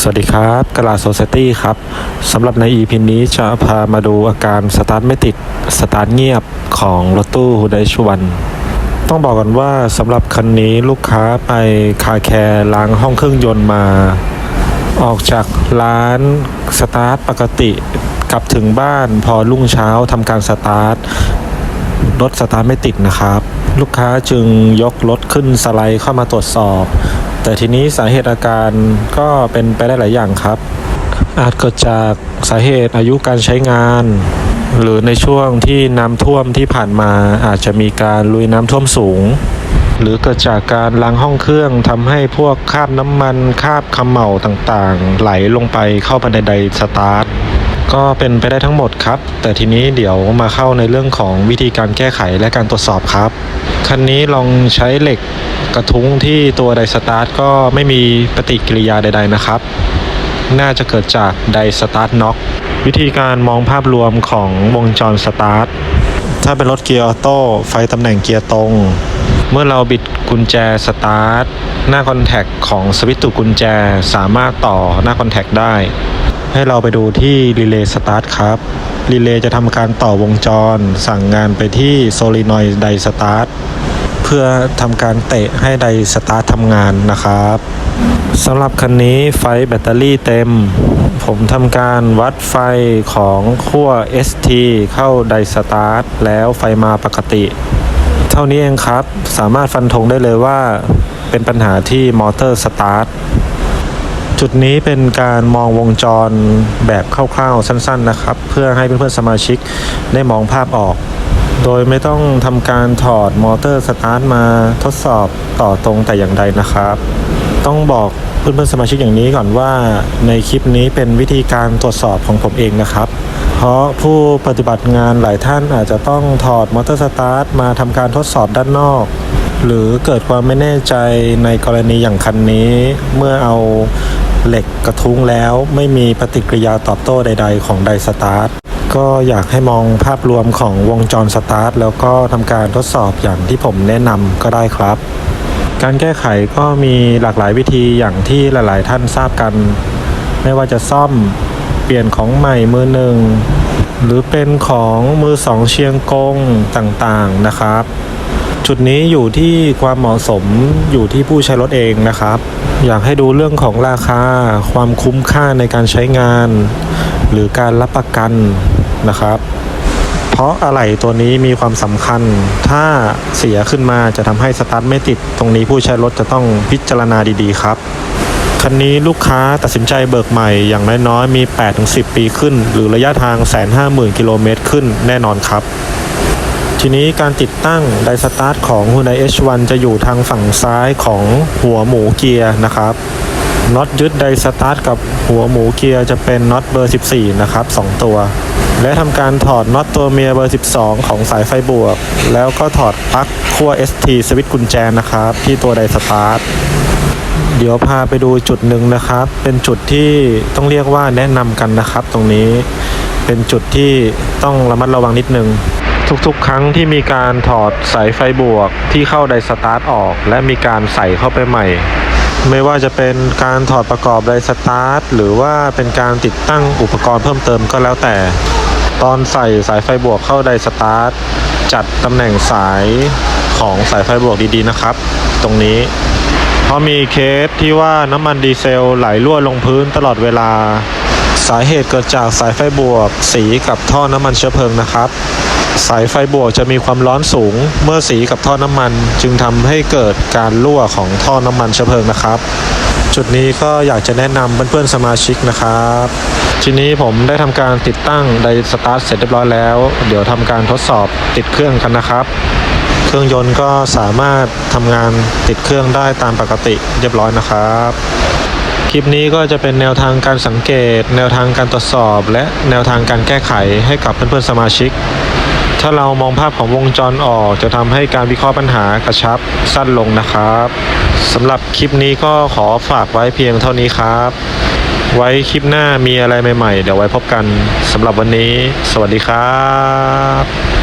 สวัสดีครับกลาโซเซตี้ครับสำหรับใน EP นี้จะพามาดูอาการสตาร์ทไม่ติด สตาร์ทเงียบของรถตู้ฮุด h ชวัน ต้องบอกกันว่าสำหรับคันนี้ลูกค้าไปคาแคร์ล้างห้องเครื่องยนต์มา ออกจากร้านสตาร์ทปกติกลับถึงบ้านพอรุ่งเช้าทำการสตาร์ทรถสตาร์ทไม่ติดนะครับ ลูกค้าจึงยกรถขึ้นสไลด์เข้ามาตรวจสอบ แต่ทีนี้สาเหตุอาการก็เป็นไปได้หลายอย่างครับ อาจเกิดจากสาเหตุอายุการใช้งาน หรือในช่วงที่น้ำท่วมที่ผ่านมาอาจจะมีการลุยน้ำท่วมสูง หรือเกิดจากการล้างห้องเครื่องทำให้พวกคราบน้ำมันคราบขมเหลาต่างๆ ไหลลงไปเข้าไปในไดสตาร์ท ก็เป็นไปได้ทั้งหมดครับ แต่ทีนี้เดี๋ยวมาเข้าในเรื่องของวิธีการแก้ไขและการตรวจสอบครับ คันนี้ลองใช้เหล็กกระทุ้งที่ตัวไดสตาร์ทก็ไม่มีปฏิกิริยาใด ๆนะครับ น่าจะเกิดจากไดสตาร์ทน็อกวิธีการมองภาพรวมของวงจรสตาร์ทถ้าเป็นรถเกียร์ออโต้ไฟตำแหน่งเกียร์ตรง เมื่อเราบิดกุญแจสตาร์ทหน้าคอนแทคของสวิตช์ตุกุญแจสามารถต่อหน้าคอนแทคได้ ให้เราไปดูที่รีเลย์สตาร์ทครับรีเลย์จะทำการต่อวงจร สั่งงานไปที่โซลินอยด์ไดสตาร์ทเพื่อทำการเตะให้ไดสตาร์ททำงานนะครับสำหรับคันนี้ไฟแบตเตอรี่เต็ม ผมทำการวัดไฟของขั้ว ST เข้าไดสตาร์ทแล้วไฟมาปกติ เท่านี้เองครับ สามารถฟันธงได้เลยว่าเป็นปัญหาที่มอเตอร์สตาร์ท จุดนี้เป็นการมองวงจรแบบคร่าวๆสั้นๆนะครับ เพื่อให้เพื่อนๆสมาชิกได้มองภาพออก โดยไม่ต้องทำการถอดมอเตอร์สตาร์ทมาทดสอบต่อตรงแต่อย่างใดนะครับ ต้องบอกเพื่อนๆสมาชิกอย่างนี้ก่อนว่าในคลิปนี้เป็นวิธีการตรวจสอบของผมเองนะครับ เพราะผู้ปฏิบัติงานหลายท่านอาจจะต้องถอดมอเตอร์สตาร์ทมาทำการทดสอบด้านนอกหรือเกิดความไม่แน่ใจในกรณีอย่างคันนี้ เมื่อเอา เหล็กกระทุ้งแล้วไม่มีปฏิกิริยาตอบโต้ใด ๆ ของไดสตาร์ทก็อยากให้มองภาพรวมของวงจรสตาร์ทแล้วก็ทำการทดสอบอย่างที่ผมแนะนำก็ได้ครับ การแก้ไขก็มีหลากหลายวิธีอย่างที่หลาย ๆ ท่านทราบกัน ไม่ว่าจะซ่อมเปลี่ยนของใหม่มือหนึ่งหรือเป็นของมือสองเชียงกงต่าง ๆ นะครับ จุดนี้อยู่ที่ความเหมาะสมอยู่ที่ผู้ใช้รถเองนะครับ อยากให้ดูเรื่องของราคา ความคุ้มค่าในการใช้งาน หรือการรับประกันนะครับ เพราะอะไหล่ตัวนี้มีความสำคัญ ถ้าเสียขึ้นมาจะทำให้สตาร์ทไม่ติด ตรงนี้ผู้ใช้รถจะต้องพิจารณาดีๆ ครับคันนี้ลูกค้าตัดสินใจเบิกใหม่อย่างน้อยๆมี 8-10 ปีขึ้น หรือระยะทาง 150,000 กิโลเมตรขึ้นแน่นอนครับ ทีนี้การติดตั้งไดสตาร์ทของ Hyundai H1 จะอยู่ทางฝั่งซ้ายของหัวหมูเกียร์นะครับน็อตยึดไดสตาร์ทกับหัวหมูเกียร์จะเป็นน็อตเบอร์ 14 นะครับ 2 ตัว และทำการถอดน็อตตัวเมียเบอร์ 12 ของสายไฟบวก แล้วก็ถอดปลั๊กขั้ว ST สวิตช์กุญแจนะครับ ที่ตัวไดสตาร์ทเดี๋ยวพาไปดูจุดหนึ่งนะครับ เป็นจุดที่ต้องเรียกว่าแนะนำกันนะครับ ตรงนี้เป็นจุดที่ต้องระมัดระวังนิดนึง ทุกๆ ครั้งที่มีการถอดสายไฟบวกที่เข้าไดสตาร์ทออก และมีการใส่เข้าไปใหม่ ไม่ว่าจะเป็นการถอดประกอบไดสตาร์ทหรือว่าเป็นการติดตั้งอุปกรณ์เพิ่มเติมก็แล้วแต่ ตอนใส่สายไฟบวกเข้าไดสตาร์ทจัดตำแหน่งสายของสายไฟบวกดีๆนะครับ ตรงนี้เพราะมีเคสที่ว่าน้ำมันดีเซลไหลรั่วลงพื้นตลอดเวลา สาเหตุเกิดจากสายไฟบวก สีกับท่อน้ำมันเชื้อเพลิงนะครับ สายไฟบวกจะมีความร้อนสูง เมื่อสีกับท่อน้ำมัน จึงทำให้เกิดการรั่วของท่อน้ำมันเชื้อเพลิงนะครับ จุดนี้ก็อยากจะแนะนำเพื่อนๆสมาชิกนะครับ ทีนี้ผมได้ทำการติดตั้งไดสตาร์ทเสร็จเรียบร้อยแล้ว เดี๋ยวทำการทดสอบติดเครื่องกันนะครับ เครื่องยนต์ก็สามารถทำงานติดเครื่องได้ตามปกติเรียบร้อยนะครับคลิปนี้ก็จะเป็นแนวทางการสังเกต แนวทางการตรวจสอบ และแนวทางการแก้ไขให้กับเพื่อนๆสมาชิก ถ้าเรามองภาพของวงจรออก จะทำให้การวิเคราะห์ปัญหากระชับสั้นลงนะครับสำหรับคลิปนี้ก็ขอฝากไว้เพียงเท่านี้ครับ ไว้คลิปหน้ามีอะไรใหม่ๆ เดี๋ยวไว้พบกันสำหรับวันนี้ สวัสดีครับ